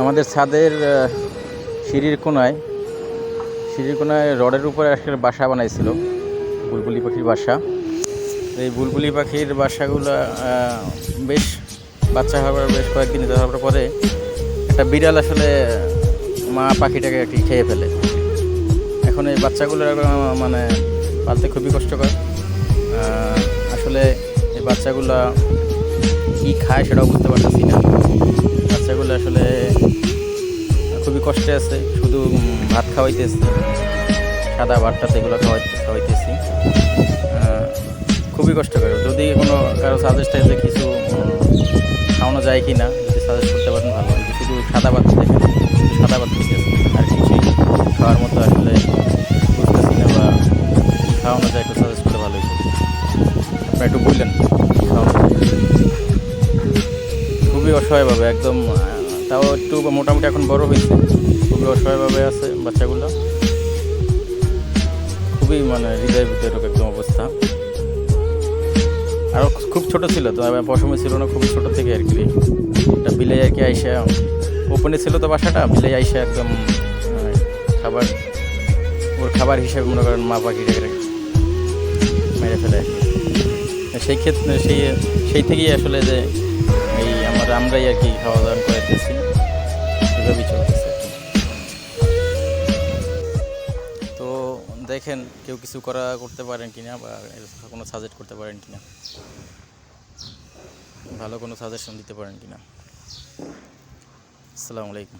আমাদের ছাদের সিঁড়ির কোনায় সিঁড়ির কোনায় রডের উপরে একটা বাসা বানাইছিল, বুলবুলি পাখির বাসা। এই বুলবুলি পাখির বাসাগুলো বেশ বাচ্চা হওয়ার বেশ কয়েকদিন হওয়ার পরে একটা বিড়াল আসলে মা পাখিটাকে কি খেয়ে ফেলে। এখন এই বাচ্চাগুলো মানে পালতে খুবই কষ্টকর। আসলে এই বাচ্চাগুলো কী খায় সেটাও বুঝতে পারতেছি না। বাচ্চাগুলো আসলে খুবই কষ্টে আছে, শুধু ভাত খাওয়াইতেছি, সাদা ভাতটাতে এগুলো খাওয়াই, খাওয়াইতেছি। খুবই কষ্টকর। যদি কোনো কারও সাজেস্ট আছে কিছু খাওয়ানো যায় কি না যদি সাজেস্ট করতে পারেন, ভালো হয়। শুধু সাদা ভাত শুধু সাদা ভাত আর কিছুই খাওয়ার মতো আসলে বুঝতেছি না বা খাওয়ানো যায়, একটু সাজেস্ট করলে ভালো হতো আপনারা একটু বললেন। খুবই অসহায়ভাবে, একদম তাও একটু মোটামুটি এখন বড় হয়েছে। খুবই অসহায়ভাবে আছে বাচ্চাগুলো। খুবই মানে হৃদয় বিদারক একদম অবস্থা। আরও খুব ছোট ছিল তো পশমে ছিল না, খুবই ছোট থেকে আর কি। একটা বিলাই আর কি আইসা ওপেনে ছিল তো বাসাটা, বিলে আইসা একদম খাবার, ওর খাবার হিসেবে মনে করেন মা পাখিটাকে মেরে ফেলে আর সেই ক্ষেত্রে, সেই সেই থেকেই আসলে যে আমরাই আর কি খাওয়া দাওয়া করাইতেছি। এভাবেই চলতেছে। তো দেখেন কেউ কিছু করা করতে পারেন কিনা বা কোনো সাজেস্ট করতে পারেন কিনা। ভালো কোনো সাজেশন দিতে পারেন কিনা। আসসালামু আলাইকুম।